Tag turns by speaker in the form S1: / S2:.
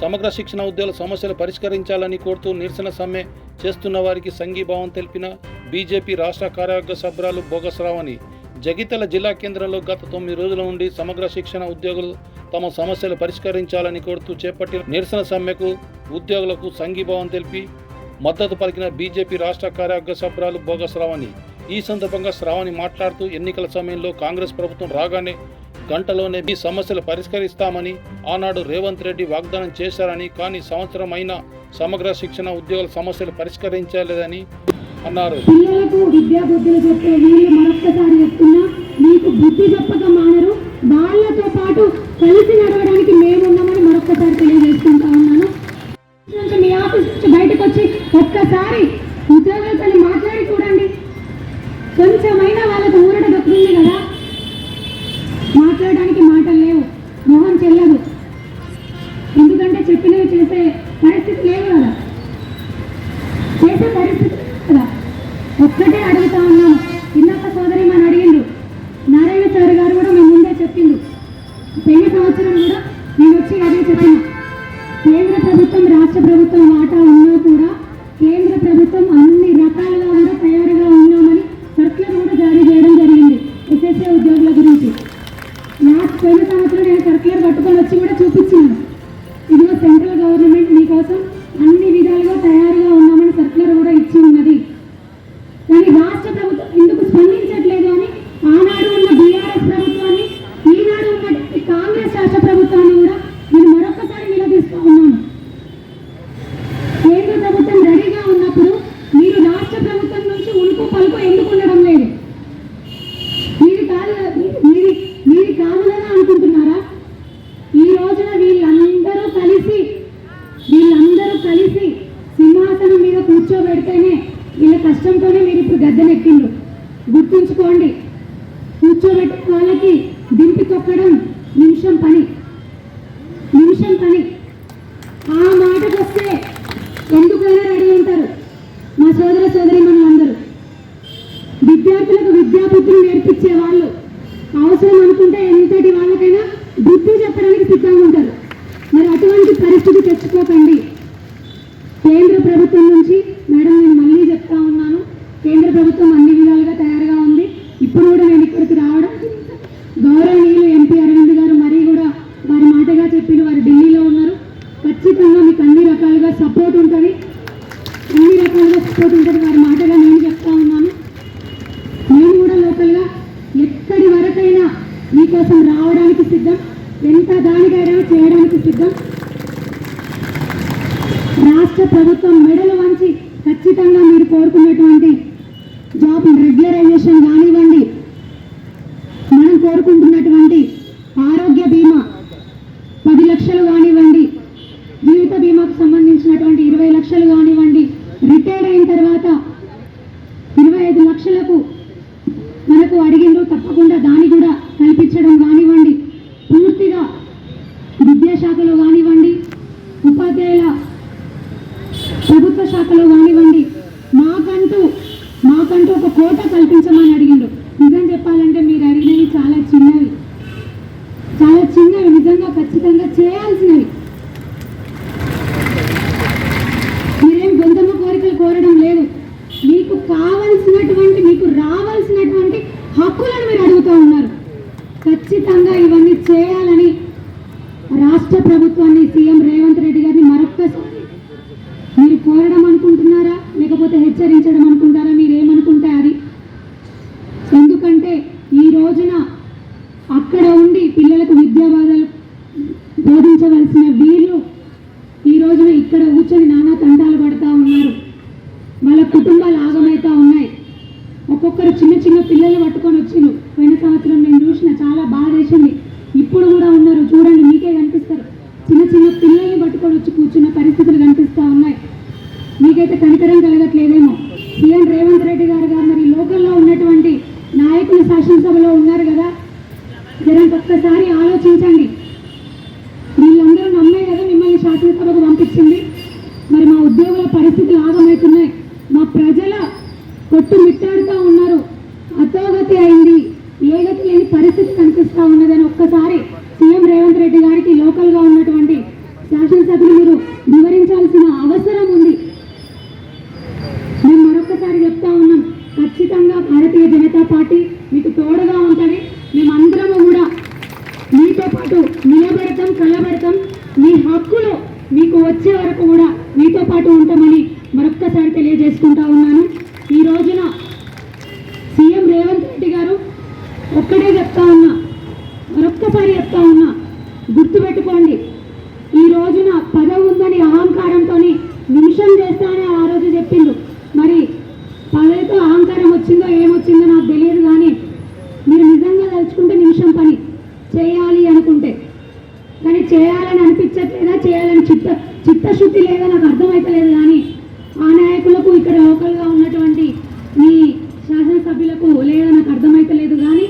S1: సమగ్ర శిక్షణ ఉద్యోగుల సమస్యలు పరిష్కరించాలని కోరుతూ నిరసన సమ్మె చేస్తున్న వారికి సంఘీభావం తెలిపిన బీజేపీ రాష్ట్ర కార్యవర్గ సభ్యురాలు బోగసరావని జగిత్యాల జిల్లా కేంద్రంలో గత తొమ్మిది రోజుల నుండి సమగ్ర శిక్షణ ఉద్యోగులు తమ సమస్యలు పరిష్కరించాలని కోరుతూ చేపట్టిన నిరసన సమ్మెకు ఉద్యోగులకు సంఘీభావం తెలిపి మద్దతు పలికిన బీజేపీ రాష్ట్ర కార్యవర్గ సభ్యురాలు బోగసరావని ఈ సందర్భంగా శ్రావణి మాట్లాడుతూ ఎన్నికల సమయంలో కాంగ్రెస్ ప్రభుత్వం రాగానే గంటలోనే మీ సమస్యలు పరిష్కరిస్తామని ఆనాడు రేవంత్ రెడ్డి వాగ్దానం చేశారని కానీ సంవత్సరం అయినా సమగ్ర శిక్షణ ఉద్యోగుల సమస్యలు పరిష్కరించలేదని అన్నారు.
S2: పిల్లలకు విద్యా బుద్ధులు చెప్పే వీళ్ళు మరొక్కసారి చెప్తున్నా మీకు బుద్ధి చెప్పక మానరు. వాళ్ళతో పాటు కలిసి నడవడానికి మేమున్నామని మరొక మాట్లాడడానికి మాటలు లేవు. మొహం చెల్లదు. ఎందుకంటే చెప్పినవి చేసే పరిస్థితి లేవు కదా. చేసే పరిస్థితి కదా. ఒక్కటే అడుగుతా ఉన్నాం ఇందాక సోదరి మన అడిగిండు. నారాయణ సార్ గారు కూడా మేము ముందే చెప్పిండు. పెళ్ళి సంవత్సరం కూడా నేను వచ్చి అదే చెప్పిన. కేంద్ర ప్రభుత్వం రాష్ట్ర ప్రభుత్వం పెడితేనే వీళ్ళ కష్టంతోనే మీరు ఇప్పుడు గద్దెనెక్కిండ్రు. గుర్తుంచుకోండి కూర్చోబెట్టిన వాళ్ళకి దింపి తొక్కడం నిమిషం పని. నిమిషం పని. ఆ మాటకు వస్తే ఎందుకైనా రెడీ ఉంటారు? మా సోదర సోదరి అందరూ విద్యార్థులకు విద్యాబుద్ధులు నేర్పించే వాళ్ళు అవసరం అనుకుంటే ఎంతటి వాళ్ళకైనా బుద్ధి చెప్పడానికి సిద్ధంగా ఉంటారు మరి అటువంటి పరిస్థితి తెచ్చుకోకండి కేంద్ర ప్రభుత్వం నుంచి మేడం నేను మళ్ళీ చెప్తా ఉన్నాను కేంద్ర ప్రభుత్వం అన్ని విధాలుగా తయారుగా ఉంది ఇప్పుడు కూడా నేను ఇక్కడికి రావడం గౌరవనీయులు ఎంపీ అరవింద్ గారు మరీ కూడా వారి మాటగా చెప్పిన వారు ఢిల్లీలో ఉన్నారు ఖచ్చితంగా మీకు అన్ని రకాలుగా సపోర్ట్ ఉంటుంది. అన్ని రకాలుగా సపోర్ట్ ఉంటుంది. వారి మాటగా నేను చెప్తా ఉన్నాను. నేను కూడా లోకల్గా ఎక్కడి వరకైనా మీకోసం రావడానికి సిద్ధం. ఎంత దానికైనా చేయడానికి సిద్ధం. రాష్ట్ర ప్రభుత్వం మెడలు వంచి ఖచ్చితంగా మీరు కోరుకున్నటువంటి ఉపాధ్యాయుల ప్రభుత్వ శాఖలో కానివ్వండి మాకంటూ మాకంటూ ఒక కోట కల్పించమని అడిగిండు. నిజం చెప్పాలంటే మీరు అడిగినవి చాలా చిన్నవి. చాలా చిన్నవి నిజంగా ఖచ్చితంగా చేయాల్సినవి. మీరేం గొంతమ్మ కోరికలు కోరడం లేదు. మీకు కావలసినటువంటి మీకు రావాల్సినటువంటి హక్కులను మీరు అడుగుతూ ఉన్నారు. ఖచ్చితంగా ఇవ్వ చేయాలని రాష్ట్ర ప్రభుత్వాన్ని సీఎం రేవంత్ రెడ్డి గారిని మరొక్కసారి మీరు కోరడం అనుకుంటున్నారా లేకపోతే హెచ్చరించడం అనుకుంటారా మీరు ఏమనుకుంటే అది ఎందుకంటే ఈ రోజున అక్కడ ఉండి పిల్లలకు విద్యా బాధలు బోధించవలసిన వీళ్ళు ఈ రోజున ఇక్కడ కూర్చొని నానా తంటాలు పడతా ఉన్నారు వాళ్ళ కుటుంబాలు ఆగమైతా ఉన్నాయి ఒక్కొక్కరు చిన్న చిన్న పిల్లలు పట్టుకొని వచ్చిండ్రు పోయిన సంవత్సరం నేను చూసిన చాలా బాధ వేసింది ఇప్పుడు కూడా ఉన్నారు. చూడండి మీకే కనిపిస్తారు. చిన్న చిన్న పిల్లల్ని పట్టుకొని వచ్చి కూర్చున్న పరిస్థితులు కనిపిస్తా ఉన్నాయి. మీకైతే కనికరం కలగట్లేదేమో. సీఎం రేవంత్ రెడ్డి గారు గారు మరి లోకల్లో ఉన్నటువంటి నాయకులు శాసనసభలో ఉన్నారు కదా? జగన్ ఒక్కసారి ఆలోచించండి వీళ్ళందరూ నమ్మే కదా మిమ్మల్ని శాసనసభకు పంపించింది మరి మా ఉద్యోగుల పరిస్థితులు ఆగమవుతున్నాయి మా ప్రజల కొట్టు మిట్టాడుతూ ఉన్నారు. అతోగతి అయింది. ఏ గతి లేని పరిస్థితి కనిపిస్తా ఉన్నదని ఒక్కసారి సీఎం రేవంత్ రెడ్డి గారికి లోకల్గా ఉన్నటువంటి శాసనసభ్యులు మీరు వివరించాల్సిన అవసరం ఉంది. మేము మరొకసారి చెప్తా ఉన్నాం ఖచ్చితంగా భారతీయ జనతా పార్టీ మీకు తోడుగా ఉంటుంది. మేమందరము కూడా మీతో పాటు నిలబెడతాం కలబెడతాం. మీ హక్కులు మీకు వచ్చే వరకు కూడా మీతో పాటు ఉంటామని మరొక్కసారి తెలియజేసుకుంటా ఉన్నాను. చేయాలని అనిపించట్లేదా? చేయాలని చిత్త చిత్తశుద్ధి లేదా? నాకు అర్థమవుతలేదు కానీ ఆ నాయకులకు ఇక్కడ లోకల్గా ఉన్నటువంటి మీ శాసనసభ్యులకు లేదా నాకు అర్థమైతలేదు కానీ